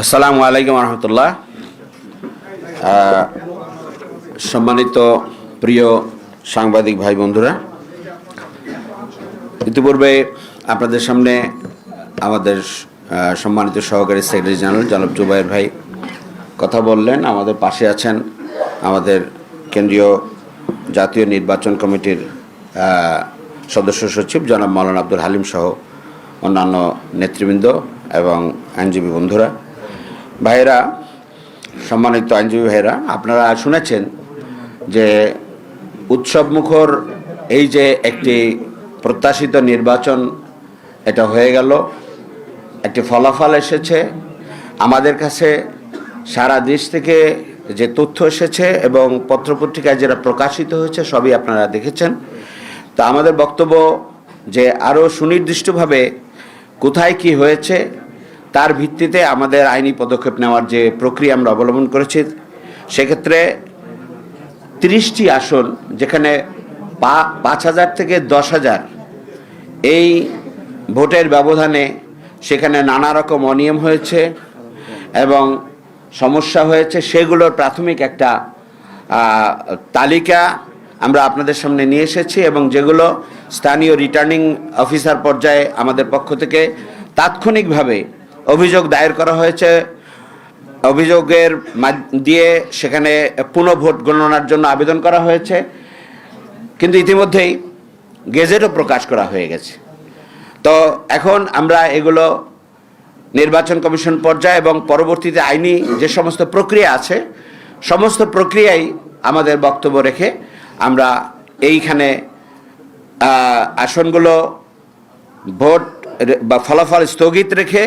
আসসালামু আলাইকুম রহমতুল্লাহ। সম্মানিত প্রিয় সাংবাদিক ভাই বন্ধুরা, ইতিপূর্বে আপনাদের সামনে আমাদের সম্মানিত সহকারী সেক্রেটারি জেনারেল জনাব জুবাইর ভাই কথা বললেন। আমাদের পাশে আছেন আমাদের কেন্দ্রীয় জাতীয় নির্বাচন কমিটির সদস্য সচিব জনাব মৌলানা আব্দুল হালিম সহ অন্যান্য নেতৃবৃন্দ এবং আইনজীবী বন্ধুরা। ভাইয়েরা, সম্মানিত আইনজীবী ভাইয়েরা, আপনারা শুনেছেন যে উৎসবমুখর এই যে একটি প্রত্যাশিত নির্বাচন, এটা হয়ে গেল। একটি ফলাফল এসেছে। আমাদের কাছে সারা দেশ থেকে যে তথ্য এসেছে এবং পত্রপত্রিকায় যেটা প্রকাশিত হয়েছে, সবই আপনারা দেখেছেন। তা আমাদের বক্তব্য যে আরও সুনির্দিষ্টভাবে কোথায় কি হয়েছে তার ভিত্তিতে আমাদের আইনি পদক্ষেপ নেওয়ার যে প্রক্রিয়া আমরা অবলম্বন করেছি, সেক্ষেত্রে তিরিশটি আসন, যেখানে পাঁচ হাজার থেকে দশ হাজার এই ভোটের ব্যবধানে সেখানে নানা রকম অনিয়ম হয়েছে এবং সমস্যা হয়েছে। সেগুলোর প্রাথমিক একটা তালিকা আমরা আপনাদের সামনে নিয়ে এসেছি এবং যেগুলো স্থানীয় রিটার্নিং অফিসার পর্যায়ে আমাদের পক্ষ থেকে তাৎক্ষণিকভাবে অভিযোগ দায়ের করা হয়েছে। অভিযোগের দিয়ে সেখানে পুনঃ ভোট গণনার জন্য আবেদন করা হয়েছে। কিন্তু ইতিমধ্যেই গেজেটও প্রকাশ করা হয়ে গেছে। তো এখন আমরা এগুলো নির্বাচন কমিশন পর্যায়ে এবং পরবর্তীতে আইনি যে সমস্ত প্রক্রিয়া আছে, সমস্ত প্রক্রিয়াই আমাদের বক্তব্য রেখে আমরা এইখানে আসনগুলো ভোট বা ফলাফল স্থগিত রেখে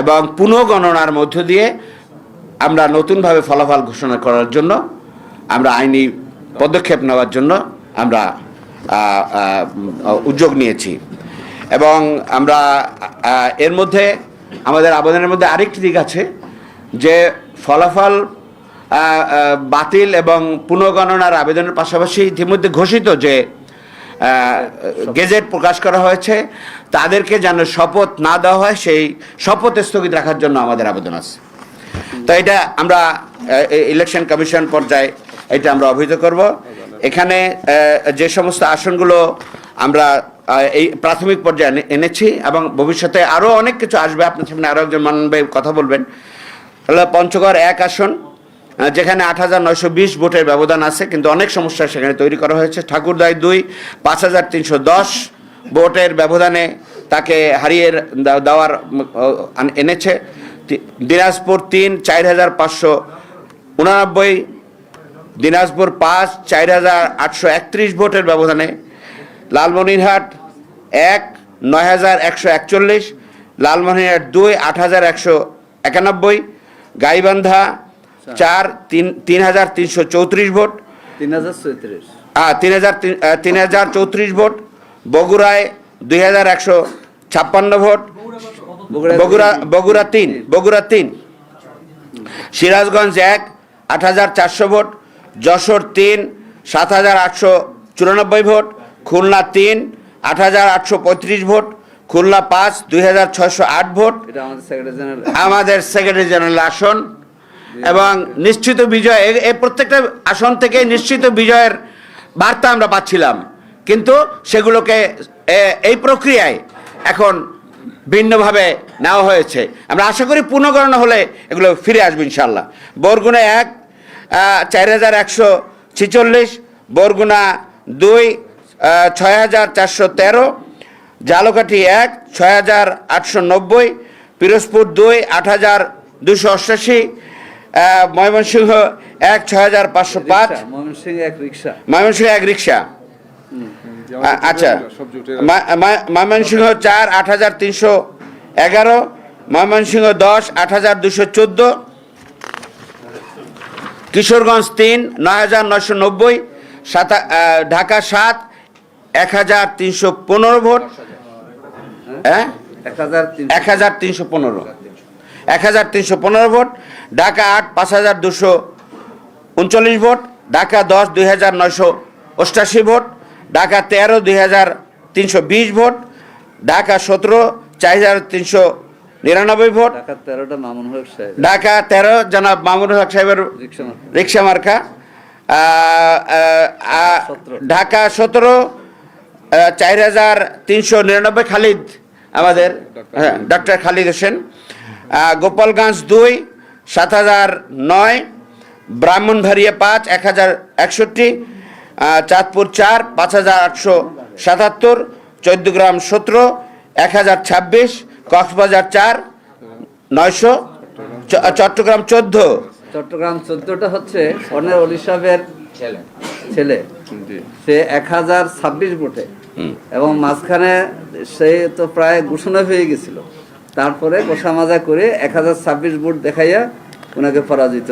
এবং পুনঃগণনার মধ্য দিয়ে আমরা নতুনভাবে ফলাফল ঘোষণা করার জন্য, আমরা আইনি পদক্ষেপ নেওয়ার জন্য আমরা উদ্যোগ নিয়েছি। এবং আমরা এর মধ্যে, আমাদের আবেদনের মধ্যে আরেকটি দিক আছে, যে ফলাফল বাতিল এবং পুনঃগণনার আবেদনের পাশাপাশি ইতিমধ্যে ঘোষিত যে গেজেট প্রকাশ করা হয়েছে। তাদেরকে যেন শপথ না দেওয়া হয়, সেই শপথ স্থগিত রাখার জন্য আমাদের আবেদন আছে। তো এটা আমরা ইলেকশন কমিশন পর্যায়ে এটা আমরা অভিহিত করব। এখানে যে সমস্ত আসনগুলো আমরা এই প্রাথমিক পর্যায়ে এনে- এনেছি এবং ভবিষ্যতে আরও অনেক কিছু আসবে। আপনার সামনে আরও একজন মানবে কথা বলবেন। হলো পঞ্চগড় এক আসন যেখানে আট হাজার নয়শো বিশ ভোটের ব্যবধান আছে, কিন্তু অনেক সমস্যা সেখানে তৈরি করা হয়েছে। ঠাকুরদাই দুই, পাঁচ হাজার তিনশো দশ ভোটের ব্যবধানে তাকে হারিয়ে দেওয়ার এনেছে। দিনাজপুর তিন, চার হাজার পাঁচশো উনানব্বই। দিনাজপুর পাঁচ, চার হাজার আটশো একত্রিশ ভোটের ব্যবধানে। লালমনিরহাট এক, নয় হাজার একশো একচল্লিশ। লালমনিরহাট দুই, আট হাজার একশো একানব্বই। গাইবান্ধা চার তিন তিন হাজার তিনশো চৌত্রিশ ভোট। তিন হাজার চৌত্রিশ তিন হাজার তিন- হাজার চৌত্রিশ ভোট। বগুড়ায় দুই হাজার একশো ছাপ্পান্ন ভোট। বগুড়া বগুড়া তিন বগুড়া তিন। সিরাজগঞ্জ এক আট হাজার চারশো ভোট। যশোর তিন সাত হাজার আটশো চুরানব্বই ভোট। খুলনা তিন আট হাজার আটশো পঁয়ত্রিশ ভোট। খুলনা পাঁচ দুই হাজার ছয়শো আট ভোট। আমাদের সেক্রেটারি জেনারেল আসন। এবং নিশ্চিত বিজয়, এ- এই প্রত্যেকটা আসন থেকে নিশ্চিত বিজয়ের বার্তা আমরা পাচ্ছিলাম। কিন্তু সেগুলোকে এই প্রক্রিয়ায় এখন ভিন্নভাবে নেওয়া হয়েছে। আমরা আশা করি পুনঃগণনা হলে এগুলো ফিরে আসবে ইনশাল্লাহ বরগুনা এক চার হাজার একশো ছিচল্লিশ, বরগুনা দুই ছয় হাজার চারশো তেরো, জালকাঠি এক, ছয় হাজার আটশো নব্বই, পিরোজপুর দুই, আট হাজার দুশো অষ্টাশি ময়মনসিংহ এক ছয় হাজার পাঁচশো পাঁচ। ময়মনসিংহ এক রিক্সা। ময়মনসিংহ এক রিক্সা। আচ্ছা। ময়মনসিংহ চার আট হাজার তিনশো এগারো। ময়মনসিংহ দশ আট হাজার দুশো চোদ্দ। কিশোরগঞ্জ তিন নয় হাজার নয়শো নব্বই। সাত ঢাকা সাত এক হাজার তিনশো পনেরো ভোট। হ্যাঁ? তিন এক হাজার তিনশো পনেরো। এক হাজার তিনশো পনেরো ভোট। ঢাকা আট পাঁচ হাজার দুশো উনচল্লিশ ভোট ঢাকা দশ দুই হাজার নয়শো অষ্টাশি ভোট ঢাকা তেরো দুই হাজার তিনশো বিশ ভোট ঢাকা সতেরো চার হাজার তিনশো নিরানব্বই ভোট ঢাকা মামুন তেরো জনাব মামুনুল হক সাহেবের রিক্সা মার্কা। ঢাকা সতেরো চার হাজার তিনশো নিরানব্বই খালিদ আমাদের হ্যাঁ, ডক্টর খালিদ হোসেন। গোপালগঞ্জ দুই সাত হাজার নয় ব্রাহ্মণবাড়িয়া পাঁচ এক হাজার একষট্টি চাঁদপুর চার পাঁচ হাজার আটশো সাতাত্তর চৌদ্দগ্রাম সতেরো এক হাজার ছাব্বিশ কক্সবাজার চার নয়শো চ- চট্টগ্রাম চোদ্দ। চট্টগ্রাম চোদ্দটা হচ্ছে অনের অলি সাহেবের ছেলে। সে এক হাজার ছাব্বিশ ভোটে। এবং মাঝখানে সে তো প্রায় ঘোষণা হয়ে গেছিল। তারপরে গোসা মাজা করে এক হাজার ছাব্বিশ ভোট দেখাইয়া ওনাকে পরাজিত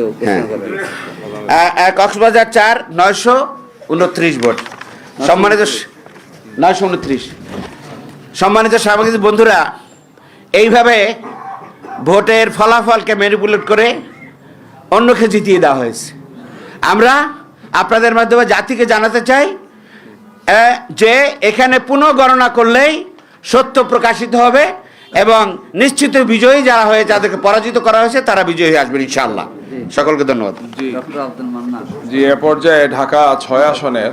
হ্যাঁ। কক্সবাজার চার নয়শো উনত্রিশ ভোট। সম্মানিত নয়শো উনত্রিশ। সম্মানিত সাংবাদিক বন্ধুরা এইভাবে ভোটের ফলাফলকে ম্যানিপুলেট করে অন্যকে জিতিয়ে দেওয়া হয়েছে। আমরা আপনাদের মাধ্যমে জাতিকে জানাতে চাই যে এখানে পুনঃগণনা করলেই সত্য প্রকাশিত হবে এবং নিশ্চিত বিজয়ী যারা হয়ে যাদেরকে পরাজিত করা হয়েছে তারা বিজয়ী হয়ে আসবেন ইনশাআল্লাহ। সকলকে ধন্যবাদ। জি। ডক্টর আব্দুল মান্নান। জি এ পর্যায়ে ঢাকা ছয় আসনের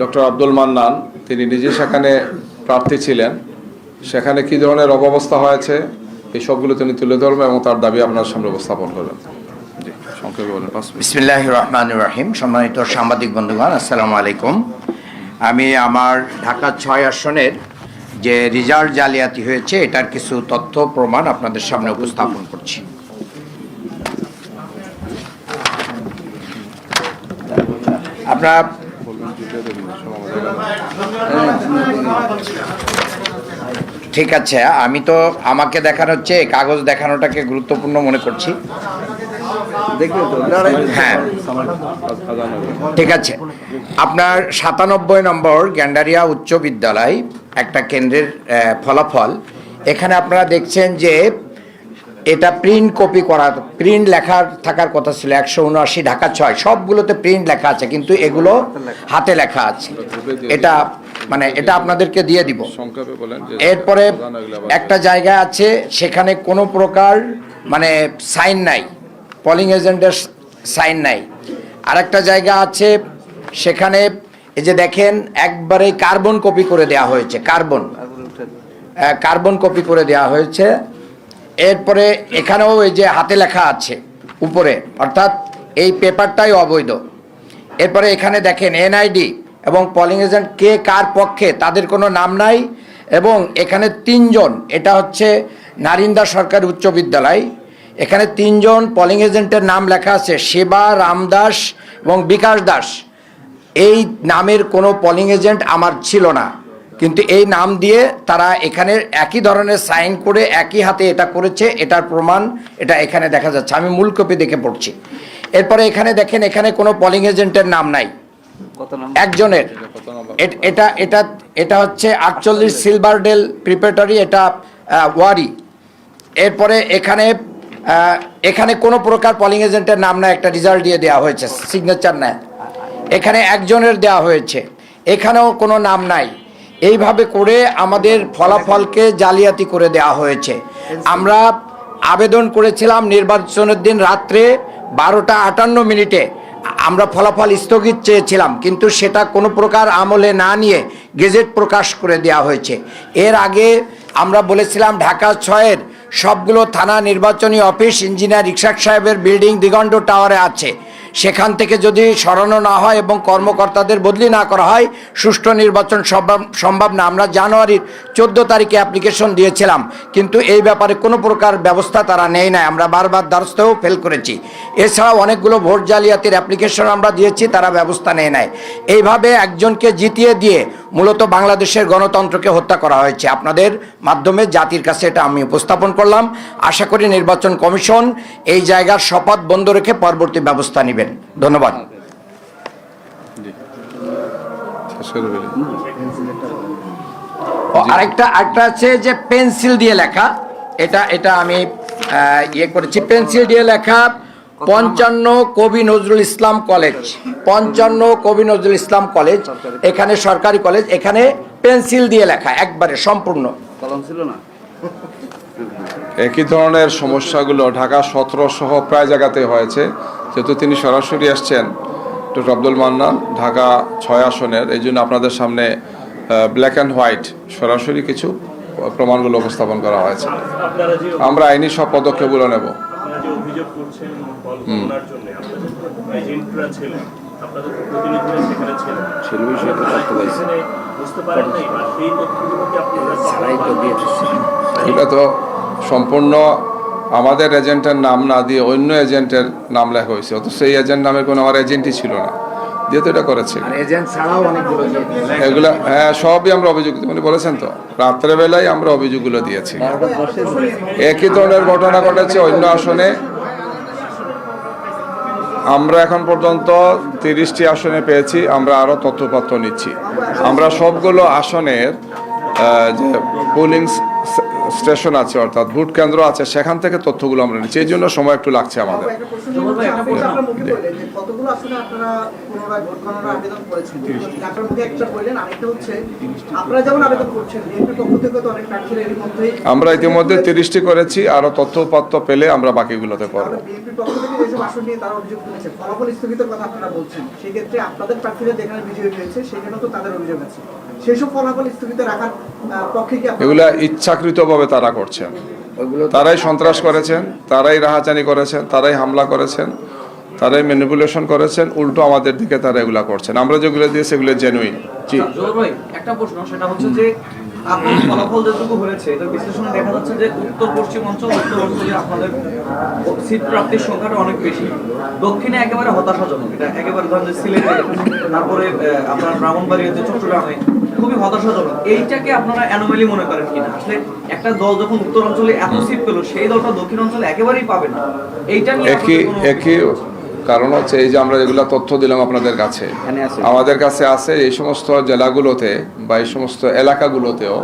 ডক্টর আব্দুল মান্নান তিনি নিজে সেখানে প্রার্থী ছিলেন। সেখানে কি ধরনের অব্যবস্থা হয়েছে এই সবগুলো তিনি তুলে ধরবেন এবং তার দাবি আপনার সামনে উপস্থাপন করবেন। জি সংক্ষেপে বলেন পাঁচ মিনিট। বিসমিল্লাহ রহমান রহিম। সম্মানিত সাংবাদিক বন্ধুগণ আসসালামু আলাইকুম। আমি আমার ঢাকা ছয় আসনের যে রেজাল্ট জালিয়াতি হয়েছে এটার কিছু তথ্য প্রমাণ আপনাদের সামনে উপস্থাপন করছি। আপনারা ঠিক আছে আমি তো আমাকে দেখানো হচ্ছে কাগজ দেখানোটাকে গুরুত্বপূর্ণ মনে করছি। হ্যাঁ। ঠিক আছে। আপনার সাতানব্বই নম্বর গ্যান্ডারিয়া উচ্চ বিদ্যালয় একটা কেন্দ্রের ফলাফল। এখানে আপনারা দেখছেন যে এটা প্রিন্ট কপি করা প্রিন্ট লেখার থাকার কথা ছিল একশো উনআশি ঢাকা ছয় সবগুলোতে প্রিন্ট লেখা আছে কিন্তু এগুলো হাতে লেখা আছে। এটা মানে এটা আপনাদেরকে দিয়ে দিব। এরপরে একটা জায়গা আছে সেখানে কোনো প্রকার মানে সাইন নাই পলিং এজেন্টের সাইন নাই। আরেকটা জায়গা আছে সেখানে এই যে দেখেন, একবারে কার্বন কপি করে দেওয়া হয়েছে, কার্বন। কার্বন কপি করে দেওয়া হয়েছে। এরপরে এখানেও এই যে হাতে লেখা আছে, উপরে, অর্থাৎ এই পেপারটাই অবৈধ। এরপরে এখানে দেখেন, এনআইডি এবং পলিং এজেন্ট কে কার পক্ষে, তাদের কোনো নাম নাই, এবং এখানে তিনজন, এটা হচ্ছে নারিন্দা সরকার উচ্চ বিদ্যালয়। এখানে তিনজন পলিং এজেন্টের নাম লেখা আছে, সেবা রামদাস এবং বিকাশ দাস। এই নামের কোনো পলিং এজেন্ট আমার ছিল না। কিন্তু এই নাম দিয়ে তারা এখানে একই ধরনের সাইন করে একই হাতে এটা করেছে এটার প্রমাণ এটা এখানে দেখা যাচ্ছে। আমি মূল কপি দেখে পড়ছি। এরপরে এখানে দেখেন এখানে কোনো পলিং এজেন্টের নাম নাই। একজনের। কত নম্বর? এট- এটা এটা এটা হচ্ছে আটচল্লিশ সিলভারডেল প্রিপারেটরি এটা ওয়ারি। এরপরে এখানে এখানে কোনো প্রকার পলিং এজেন্টের নাম না একটা রিজাল্ট দিয়ে দেওয়া হয়েছে সিগনেচার নেয়। এখানে একজনের দেওয়া হয়েছে। এখানেও কোনো নাম নাই। এইভাবে করে আমাদের ফলাফলকে জালিয়াতি করে দেওয়া হয়েছে। আমরা আবেদন করেছিলাম নির্বাচনের দিন রাত্রে বারোটা আটান্ন মিনিটে। আমরা ফলাফল স্থগিত চেয়েছিলাম, কিন্তু সেটা কোনো প্রকার আমলে না নিয়ে গেজেট প্রকাশ করে দেওয়া হয়েছে। এর আগে আমরা বলেছিলাম ঢাকা ছয়ের সবগুলো থানা নির্বাচনী অফিস, ইঞ্জিনিয়ার রিক্সাক সাহেবের বিল্ডিং, দিগন্ত টাওয়ারে আছে। সেখান থেকে যদি সরানো না হয় এবং কর্মকর্তাদের বদলি না করা হয়, সুষ্ঠু নির্বাচন সম্ভব না। আমরা জানুয়ারির চোদ্দ তারিখে অ্যাপ্লিকেশন দিয়েছিলাম, কিন্তু এই ব্যাপারে কোনো প্রকার ব্যবস্থা তারা নেই। না আমরা বারবার দ্বারস্থও ফেল করেছি। এছাড়াও অনেকগুলো ভোট জালিয়াতির অ্যাপ্লিকেশন আমরা দিয়েছি, তারা ব্যবস্থা নেয় নাই। এইভাবে একজনকে জিতিয়ে দিয়ে মূলত বাংলাদেশের গণতন্ত্রকে হত্যা করা হয়েছে। আপনাদের মাধ্যমে জাতির কাছে এটা আমি উপস্থাপন করলাম। আশা করি নির্বাচন কমিশন এই জায়গার শপথ বন্ধ রেখে পরবর্তী ব্যবস্থা নেবেন ধন্যবাদ। আরেকটা আরেকটা আছে যে পেন্সিল দিয়ে লেখা। এটা এটা আমি ইয়ে করেছি। পেন্সিল দিয়ে লেখা পঞ্চান্ন কবি নজরুল ইসলাম কলেজ। পঞ্চান্ন কবি নজরুল ইসলাম কলেজ। এখানে সরকারি কলেজ। এখানে পেন্সিল দিয়ে লেখা একবারে সম্পূর্ণ। কলম ছিল না? একই ধরনের সমস্যাগুলো ঢাকা সতেরো সহ প্রায় জায়গাতে হয়েছে। যেহেতু তিনি সরাসরি আসছেন ডক্টর আব্দুল মান্নান ঢাকা ছয় আসনের এই জন্য আপনাদের সামনে ব্ল্যাক অ্যান্ড হোয়াইট সরাসরি কিছু প্রমাণগুলো উপস্থাপন করা হয়েছে। আমরা আইনি সব পদক্ষেপগুলো নেব। এটা তো সম্পূর্ণ আমাদের এজেন্টের নাম না দিয়ে অন্য এজেন্টের নাম লেখা হয়েছে। অথচ সেই এজেন্ট নামে কোনো আমার এজেন্টই ছিল না। দিয়ে তো এটা করেছে। এগুলা হ্যাঁ সবই আমরা অভিযোগ উনি বলেছেন তো রাত্রেবেলায় আমরা অভিযোগগুলো দিয়েছি। একই ধরনের ঘটনা ঘটেছে অন্য আসনে। আমরা এখন পর্যন্ত তিরিশটি আসনে পেয়েছি আমরা আরও তথ্যপত্র নিচ্ছি। আমরা সবগুলো আসনের যে পোলিং স্টেশন আছে অর্থাৎ ভোট কেন্দ্র আছে সেখান থেকে তথ্যগুলো আমরা নিচ্ছি। এই জন্য সময় একটু লাগছে আমাদের। আপনার মুখে বললেন যে কতগুলো আসলে আপনারা পুনরায় ভোট গণনার আবেদন করেছেন? আপনার মুখে একটা বললেন আরেকটা হচ্ছে আপনারা যেমন আবেদন করছেন বিএনপির পক্ষ থেকে তো অনেক প্রার্থীরা এর মধ্যেই আমরা ইতিমধ্যে তিরিশটি করেছি আরও তথ্যপত্র পেলে আমরা বাকিগুলোতে করব ফলাফল স্থগিতের কথা আপনারা বলছেন। সেই ক্ষেত্রে আপনাদের প্রার্থীরা যেখানে বিজয়ী হয়েছে সেখানেও তো তাদের অভিযোগ আছে। সেই সব ফলাফল স্থগিত রাখার পক্ষে কি এগুলা ইচ্ছাকৃতভাবে তারা করছেন। তারাই সন্ত্রাস করেছেন তারাই রাহাজানি করেছেন তারাই হামলা করেছেন তারাই ম্যানিপুলেশন করেছেন উল্টো আমাদের দিকে তারা এগুলা করছেন। আমরা যেগুলো দিয়ে সেগুলো জেনুইন জি। একটা প্রশ্ন সেটা হচ্ছে যে আপনার ফলাফল যেটুকু হয়েছে এটা বিশ্লেষণে দেখা যাচ্ছে যে উত্তর পশ্চিম অঞ্চল উত্তর অঞ্চলে আপনাদের সিট প্রাপ্তির সংখ্যাটা অনেক বেশি। দক্ষিণে একেবারে হতাশাজনক এটা একেবারে ধরেন সিলেটে তারপরে আপনার ব্রাহ্মণবাড়িয়াতে চট্টগ্রামে খুবই হতাশাজনক। এইটাকে আপনারা অ্যানোমালি মনে করেন কিনা? আসলে একটা দল যখন উত্তর অঞ্চলে এত সিট পেল সেই দলটা দক্ষিণ অঞ্চলে একেবারেই পাবে না। এইটা নিয়ে একই কারণ হচ্ছে এই যে আমরা যেগুলো তথ্য দিলাম আপনাদের কাছে আমাদের কাছে আছে এই সমস্ত জেলাগুলোতে বা এই সমস্ত এলাকাগুলোতেও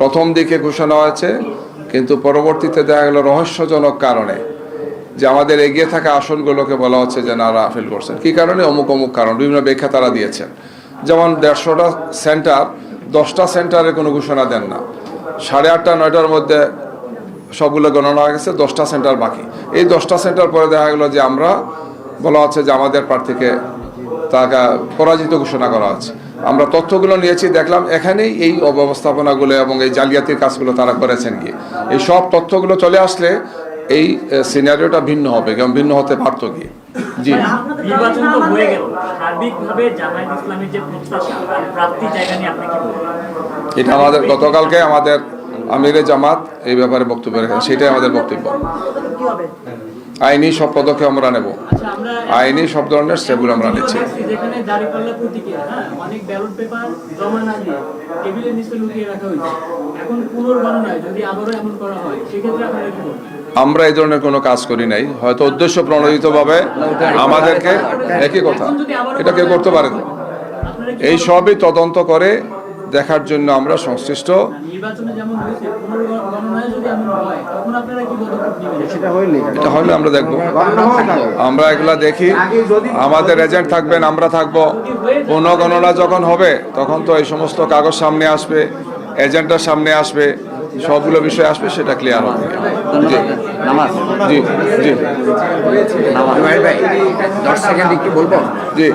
প্রথম দিকে ঘোষণা হয়েছে কিন্তু পরবর্তীতে দেখা গেল রহস্যজনক কারণে যে আমাদের এগিয়ে থাকা আসনগুলোকে বলা হচ্ছে যে না ফিল করছেন। কি কারণে? অমুক অমুক কারণ বিভিন্ন ব্যাখ্যা তারা দিয়েছেন। যেমন দেড়শোটা সেন্টার, দশটা সেন্টারে কোনো ঘোষণা দেন না। সাড়ে আটটা, নয়টার মধ্যে সবগুলো গণনা হয়ে গেছে, দশটা সেন্টার বাকি। এই দশটা সেন্টার পরে দেখা গেলো যে আমরা, বলা হচ্ছে যে আমাদের প্রার্থীকে তাকে পরাজিত ঘোষণা করা হচ্ছে। আমরা তথ্যগুলো নিয়েছি, দেখলাম এখানেই এই অব্যবস্থাপনাগুলো এবং এই জালিয়াতির কাজগুলো তারা করেছেন গিয়ে। এই সব তথ্যগুলো চলে আসলে এই সিনারিওটা ভিন্ন হবে এবং ভিন্ন হতে পারতো গিয়ে জি নির্বাচন তো হয়ে গেল। সার্বিকভাবে জামায়াত ইসলামের যে প্রত্যাশা প্রাপ্তি জায়গা নিয়ে আপনি কি বলবেন? এটা আমাদের গতকালকে আমাদের আমিরে জামাত এই ব্যাপারে বক্তব্য রেখেছেন সেটাই আমাদের বক্তব্য। আইনি সব পদক্ষেপ আমরা নেব। আচ্ছা আইনি সব ধরনের স্টেপগুলো আমরা নিচ্ছি। হ্যাঁ অনেক ব্যালট পেপার জমা না দিয়ে টেবিলের নিচে লুকিয়ে রাখা হয়েছে। এখন পুনর্গণনায় যদি আবারও এমন করা হয় সেক্ষেত্রে আপনারা কি করবেন আমরা এই ধরনের কোনো কাজ করি নাই। হয়তো উদ্দেশ্য প্রণোদিতভাবে আমাদেরকে একই কথা। এটা কেউ করতে পারে না। এই সবই তদন্ত করে দেখার জন্য আমরা সংশ্লিষ্ট। নির্বাচনে যেমন হয়েছে পুনর্গণনায় যদি এমন হয় তখন আপনারা কি পদক্ষেপ নেবেন? সেটা এটা হলে আমরা দেখব। আমরা এগুলা দেখি। আমাদের এজেন্ট থাকবেন আমরা থাকব। পুনঃগণনা যখন হবে তখন তো এই সমস্ত কাগজ সামনে আসবে এজেন্টের সামনে আসবে। সবগুলো বিষয় আসবে সেটা ক্লিয়ার হবে। জি। নামাজ? জি জি। ভাই দশ সেকেন্ড কি বলব? জি।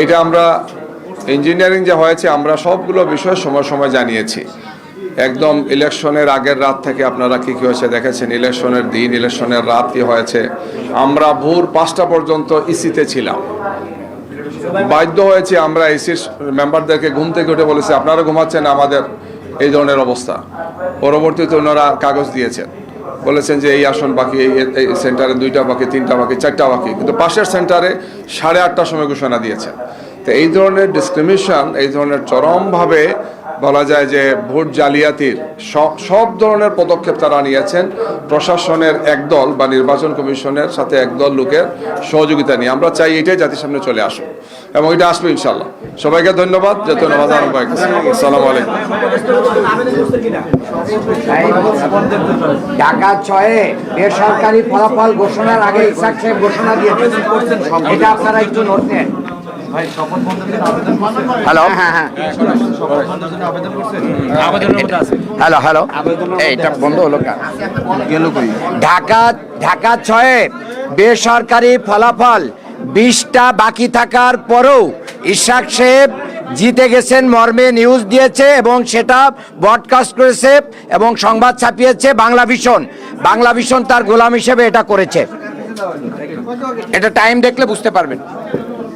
এইটা আমরা ইঞ্জিনিয়ারিং যে হয়েছে আমরা সবগুলো বিষয় সময় সময় জানিয়েছি। একদম ইলেকশনের আগের রাত থেকে আপনারা কি কি হয়েছে দেখেছেন? ইলেকশনের দিন, ইলেকশনের রাত কি হয়েছে। আমরা ভোর পাঁচটা পর্যন্ত ইসিতে ছিলাম। বাধ্য হয়েছে আমরা এসির মেম্বারদেরকে ঘুম থেকে উঠে বলেছি, আপনারা ঘুমাচ্ছেন আমাদের এই ধরনের অবস্থা। পরবর্তীতে ওনারা কাগজ দিয়েছেন। বলেছেন যে এই আসন বাকি, এই এই সেন্টারে দুইটা বাকি, তিনটা বাকি, চারটা বাকি। কিন্তু পাশের সেন্টারে সাড়ে আটটার সময় ঘোষণা দিয়েছেন। তো এই ধরনের ডিসক্রিমিনেশন এই ধরনের চরমভাবে বলা যায় যে ভোট জালিয়াতির সব সব ধরনের পদক্ষেপ তারা নিয়েছেন। প্রশাসনের একদল বা নির্বাচন কমিশনের সাথে একদল লোকের সহযোগিতা নিয়ে। আমরা চাই এটাই জাতির সামনে চলে আসুক এবং এটা আসবে ইনশাল্লাহ সবাইকে ধন্যবাদ। যত নামাজ আরম্ভ হয়ে গেছে আসসালামু আলাইকুম। ঢাকা ছয়ে বেসরকারি ফলাফল ঘোষণার আগে ইসাক সাহেব ঘোষণা দিয়েছেন। এটা আপনারা একটু নোট নেন। হ্যালো হ্যালো হ্যালো এইটা বন্ধ হলো কেন? ঢাকা ঢাকা ছয়ে বেসরকারি ফলাফল বিশটা বাকি থাকার পরেও ইশাক সাহেব জিতে গেছেন মর্মে নিউজ দিয়েছে এবং সেটা ব্রডকাস্ট করেছে এবং সংবাদ ছাপিয়েছে বাংলা ভিশন বাংলা ভিশন তার গোলাম হিসেবে এটা করেছে। এটা টাইম দেখলে বুঝতে পারবেন।